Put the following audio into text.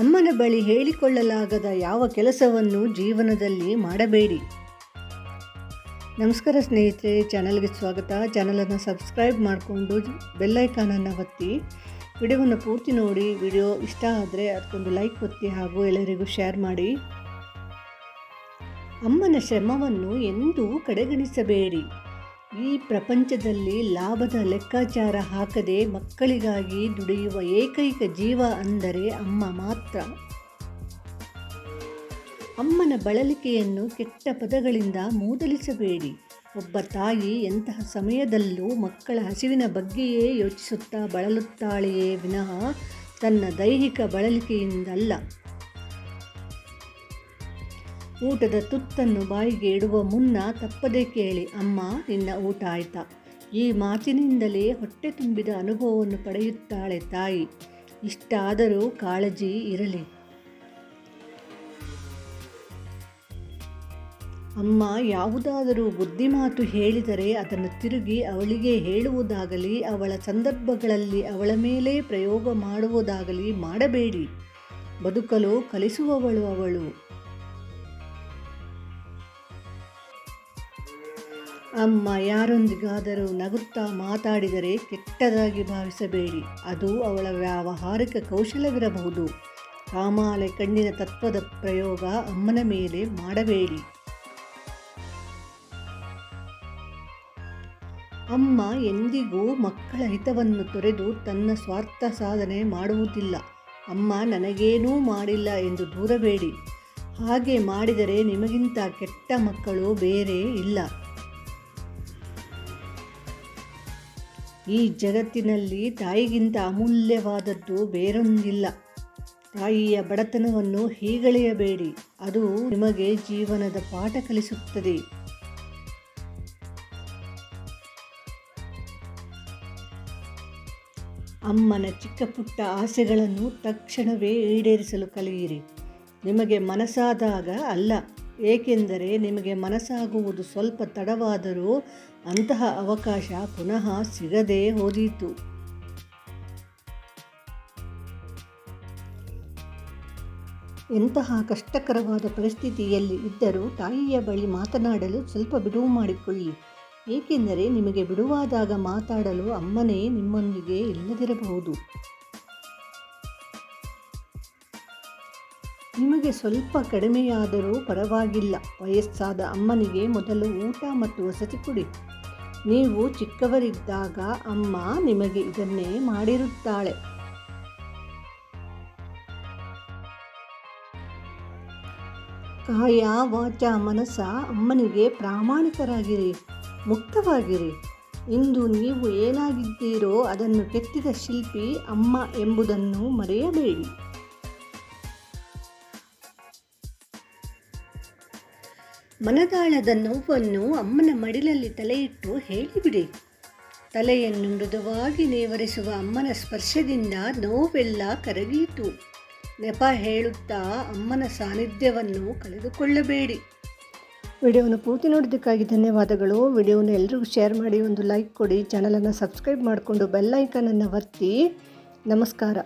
ಅಮ್ಮನ ಬಳಿ ಹೇಳಿಕೊಳ್ಳಲಾಗದ ಯಾವ ಕೆಲಸವನ್ನು ಜೀವನದಲ್ಲಿ ಮಾಡಬೇಡಿ. ನಮಸ್ಕಾರ ಸ್ನೇಹಿತರೆ, ಚಾನಲ್ಗೆ ಸ್ವಾಗತ. ಚಾನಲನ್ನು ಸಬ್ಸ್ಕ್ರೈಬ್ ಮಾಡಿಕೊಂಡು ಬೆಲ್ಲೈಕಾನನ್ನು ಒತ್ತಿ. ವಿಡಿಯೋವನ್ನು ಪೂರ್ತಿ ನೋಡಿ, ವಿಡಿಯೋ ಇಷ್ಟ ಆದರೆ ಅದಕ್ಕೊಂದು ಲೈಕ್ ಒತ್ತಿ ಹಾಗೂ ಎಲ್ಲರಿಗೂ ಶೇರ್ ಮಾಡಿ. ಅಮ್ಮನ ಶ್ರಮವನ್ನು ಎಂದೂ ಕಡೆಗಣಿಸಬೇಡಿ. ಈ ಪ್ರಪಂಚದಲ್ಲಿ ಲಾಭದ ಲೆಕ್ಕಾಚಾರ ಹಾಕದೆ ಮಕ್ಕಳಿಗಾಗಿ ದುಡಿಯುವ ಏಕೈಕ ಜೀವ ಅಂದರೆ ಅಮ್ಮ ಮಾತ್ರ. ಅಮ್ಮನ ಬಳಲಿಕೆಯನ್ನು ಕೆಟ್ಟ ಪದಗಳಿಂದ ಮೂದಲಿಸಬೇಡಿ. ಒಬ್ಬ ತಾಯಿ ಎಂತಹ ಸಮಯದಲ್ಲೂ ಮಕ್ಕಳ ಹಸಿವಿನ ಬಗ್ಗೆಯೇ ಯೋಚಿಸುತ್ತಾ ಬಳಲುತ್ತಾಳೆಯೇ ವಿನಃ ತನ್ನ ದೈಹಿಕ ಬಳಲಿಕೆಯಿಂದಲ್ಲ. ಊಟದ ತುತ್ತನ್ನು ಬಾಯಿಗೆ ಇಡುವ ಮುನ್ನ ತಪ್ಪದೆ ಕೇಳಿ, ಅಮ್ಮ, ನಿನ್ನ ಊಟ ಆಯ್ತಾ? ಈ ಮಾತಿನಿಂದಲೇ ಹೊಟ್ಟೆ ತುಂಬಿದ ಅನುಭವವನ್ನು ಪಡೆಯುತ್ತಾಳೆ ತಾಯಿ. ಇಷ್ಟಾದರೂ ಕಾಳಜಿ ಇರಲಿ. ಅಮ್ಮ, ಯಾವುದಾದರೂ ಬುದ್ಧಿಮಾತು ಹೇಳಿದರೆ ಅದನ್ನು ತಿರುಗಿ ಅವಳಿಗೆ ಹೇಳುವುದಾಗಲಿ, ಅವಳ ಸಂದರ್ಭಗಳಲ್ಲಿ ಅವಳ ಮೇಲೆ ಪ್ರಯೋಗ ಮಾಡುವುದಾಗಲಿ ಮಾಡಬೇಡಿ. ಬದುಕಲು ಕಲಿಸುವವಳು ಅವಳು. ಅಮ್ಮ ಯಾರೊಂದಿಗಾದರೂ ನಗುತ್ತಾ ಮಾತಾಡಿದರೆ ಕೆಟ್ಟದಾಗಿ ಭಾವಿಸಬೇಡಿ. ಅದು ಅವಳ ವ್ಯಾವಹಾರಿಕ ಕೌಶಲವಿರಬಹುದು. ಕಾಮಾಲೆ ಕಣ್ಣಿನ ತತ್ವದ ಪ್ರಯೋಗ ಅಮ್ಮನ ಮೇಲೆ ಮಾಡಬೇಡಿ. ಅಮ್ಮ ಎಂದಿಗೂ ಮಕ್ಕಳ ಹಿತವನ್ನು ತೊರೆದು ತನ್ನ ಸ್ವಾರ್ಥ ಸಾಧನೆ ಮಾಡುವುದಿಲ್ಲ. ಅಮ್ಮ ನನಗೇನೂ ಮಾಡಿಲ್ಲ ಎಂದು ದೂರಬೇಡಿ. ಹಾಗೆ ಮಾಡಿದರೆ ನಿಮಗಿಂತ ಕೆಟ್ಟ ಮಕ್ಕಳು ಬೇರೆ ಇಲ್ಲ. ಈ ಜಗತ್ತಿನಲ್ಲಿ ತಾಯಿಗಿಂತ ಅಮೂಲ್ಯವಾದದ್ದು ಬೇರೊಂದಿಲ್ಲ. ತಾಯಿಯ ಬಡತನವನ್ನು ಹೀಗಳೆಯಬೇಡಿ, ಅದು ನಿಮಗೆ ಜೀವನದ ಪಾಠ ಕಲಿಸುತ್ತದೆ. ಅಮ್ಮನ ಚಿಕ್ಕ ಪುಟ್ಟ ಆಸೆಗಳನ್ನು ತಕ್ಷಣವೇ ಈಡೇರಿಸಲು ಕಲಿಯಿರಿ. ನಿಮಗೆ ಮನಸ್ಸಾದಾಗ ಅಲ್ಲ ಏಕೆಂದರೆ ನಿಮಗೆ ಮನಸ್ಸಾಗುವುದು ಸ್ವಲ್ಪ ತಡವಾದರೂ ಅಂತಹ ಅವಕಾಶ ಪುನಃ ಸಿಗದೇ ಹೋದೀತು. ಎಂತಹ ಕಷ್ಟಕರವಾದ ಪರಿಸ್ಥಿತಿಯಲ್ಲಿ ಇದ್ದರೂ ತಾಯಿಯ ಬಳಿ ಮಾತನಾಡಲು ಸ್ವಲ್ಪ ಬಿಡುವು ಮಾಡಿಕೊಳ್ಳಿ. ಏಕೆಂದರೆ ನಿಮಗೆ ಬಿಡುವಾದಾಗ ಮಾತಾಡಲು ಅಮ್ಮನೇ ನಿಮ್ಮೊಂದಿಗೆ ಇಲ್ಲದಿರಬಹುದು. ನಿಮಗೆ ಸ್ವಲ್ಪ ಕಡಿಮೆಯಾದರೂ ಪರವಾಗಿಲ್ಲ. ವಯಸ್ಸಾದ ಅಮ್ಮನಿಗೆ ಮೊದಲು ಊಟ ಮತ್ತು ವಸತಿ ಕೊಡಿ. ನೀವು ಚಿಕ್ಕವರಿದ್ದಾಗ ಅಮ್ಮ ನಿಮಗೆ ಇದನ್ನೇ ಮಾಡಿರುತ್ತಾಳೆ. ಕಾಯ, ವಾಚ, ಮನಸ್ಸ ಅಮ್ಮನಿಗೆ ಪ್ರಾಮಾಣಿಕರಾಗಿರಿ, ಮುಕ್ತವಾಗಿರಿ. ಇಂದು ನೀವು ಏನಾಗಿದ್ದೀರೋ ಅದನ್ನು ಕೆತ್ತಿದ ಶಿಲ್ಪಿ ಅಮ್ಮ ಎಂಬುದನ್ನು ಮರೆಯಬೇಡಿ. ಮನದಾಳದ ನೋವನ್ನು ಅಮ್ಮನ ಮಡಿಲಲ್ಲಿ ತಲೆಯಿಟ್ಟು ಹೇಳಿಬಿಡಿ. ತಲೆಯನ್ನು ಮೃದುವಾಗಿ ನೇವರಿಸುವ ಅಮ್ಮನ ಸ್ಪರ್ಶದಿಂದ ನೋವೆಲ್ಲ ಕರಗೀತು. ನೆಪ ಹೇಳುತ್ತಾ ಅಮ್ಮನ ಸಾನ್ನಿಧ್ಯವನ್ನು ಕಳೆದುಕೊಳ್ಳಬೇಡಿ. ವಿಡಿಯೋವನ್ನು ಪೂರ್ತಿ ನೋಡಿದ್ದಕ್ಕಾಗಿ ಧನ್ಯವಾದಗಳು. ವಿಡಿಯೋನ ಎಲ್ರಿಗೂ ಶೇರ್ ಮಾಡಿ ಒಂದು ಲೈಕ್ ಕೊಡಿ. ಚಾನಲನ್ನು ಸಬ್ಸ್ಕ್ರೈಬ್ ಮಾಡಿಕೊಂಡು ಬೆಲ್ ಐಕನನ್ನು ಒತ್ತಿ. ನಮಸ್ಕಾರ.